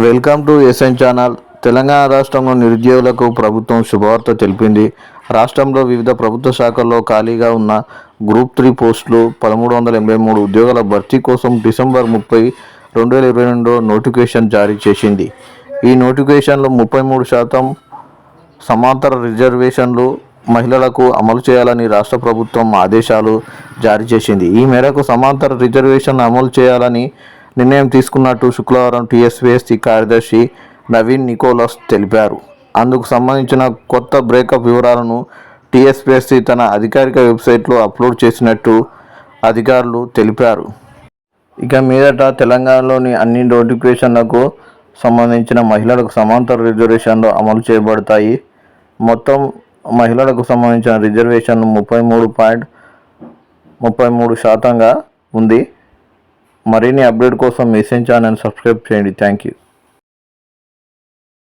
Welcome to SN channel. Telangana రాష్ట్రంలో నిరుద్యోగులకు ప్రభుత్వం శుభవార్త తెలిపింది. రాష్ట్రంలో వివిధ ప్రభుత్వ శాఖల్లో ఖాళీగా ఉన్న గ్రూప్ త్రీ పోస్టులు పదమూడు వందల ఎనభై మూడు ఉద్యోగాల భర్తీ కోసం డిసెంబర్ ముప్పై రెండు వేల ఇరవై రెండు నోటిఫికేషన్ జారీ చేసింది. ఈ నోటిఫికేషన్లో ముప్పై మూడు శాతం సమాంతర రిజర్వేషన్లు మహిళలకు అమలు చేయాలని రాష్ట్ర ప్రభుత్వం ఆదేశాలు జారీ చేసింది. ఈ మేరకు సమాంతర రిజర్వేషన్ అమలు చేయాలని నిర్ణయం తీసుకున్నట్టు శుక్రవారం టీఎస్పీఎస్సీ కార్యదర్శి నవీన్ నికోలస్ తెలిపారు. అందుకు సంబంధించిన కొత్త బ్రేకప్ వివరాలను టీఎస్పీఎస్సీ తన అధికారిక వెబ్సైట్లో అప్లోడ్ చేసినట్టు అధికారులు తెలిపారు. ఇక మీదట తెలంగాణలోని అన్ని నోటిఫికేషన్లకు సంబంధించిన మహిళలకు సమాంతర రిజర్వేషన్లు అమలు చేయబడతాయి. మొత్తం మహిళలకు సంబంధించిన రిజర్వేషన్ ముప్పై మూడు పాయింట్ ముప్పై మూడు శాతంగా ఉంది. మరిన్ని అప్డేట్ కోసం మెసేజ్ ఛానల్ సబ్స్క్రైబ్ చేయండి. Thank you.